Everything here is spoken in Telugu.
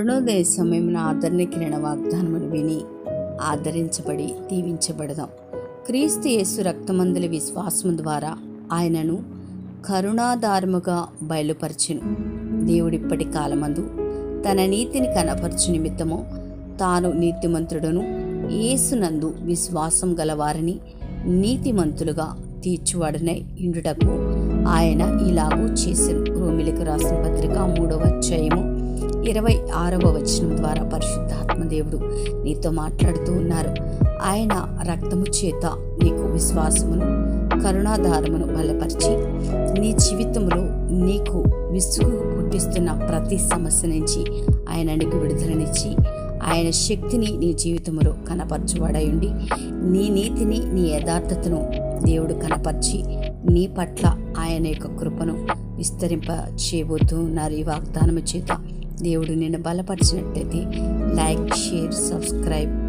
అరుణోదయ సమయమున ఆదరణకిరణ వాగ్దానములు విని ఆదరించబడి దీవించబడదాం. క్రీస్తు యేసు రక్తమందుల విశ్వాసము ద్వారా ఆయనను కరుణాధారముగా బయలుపరచును. దేవుడిప్పటి కాలమందు తన నీతిని కనపరచు నిమిత్తము తాను నీతిమంతుడును యేసునందు విశ్వాసం గలవారిని నీతిమంతులుగా తీర్చువాడనై ఇండుటకు ఆయన ఇలాగూ చేసిన. రోమిలకు రాసిన పత్రిక మూడవ అధ్యాయము ఇరవై ఆరవ వచనం ద్వారా పరిశుద్ధాత్మ దేవుడు నీతో మాట్లాడుతూ ఉన్నారు. ఆయన రక్తము చేత నీకు విశ్వాసమును కరుణాధారమును బలపరిచి నీ జీవితంలో నీకు విసుగు పుట్టిస్తున్న ప్రతి సమస్య నుంచి ఆయన నీకు విడుదలనిచ్చి ఆయన శక్తిని నీ జీవితంలో కనపరచువాడయుండి నీ నీతిని నీ యథార్థతను దేవుడు కనపరిచి నీ పట్ల ఆయన యొక్క కృపను విస్తరింప చేయబోతూ ఉన్నారు. ఈ వాగ్దానము చేత దేవుడు నిన్ను బలపరిచినట్లయితే లైక్ షేర్ సబ్స్క్రైబ్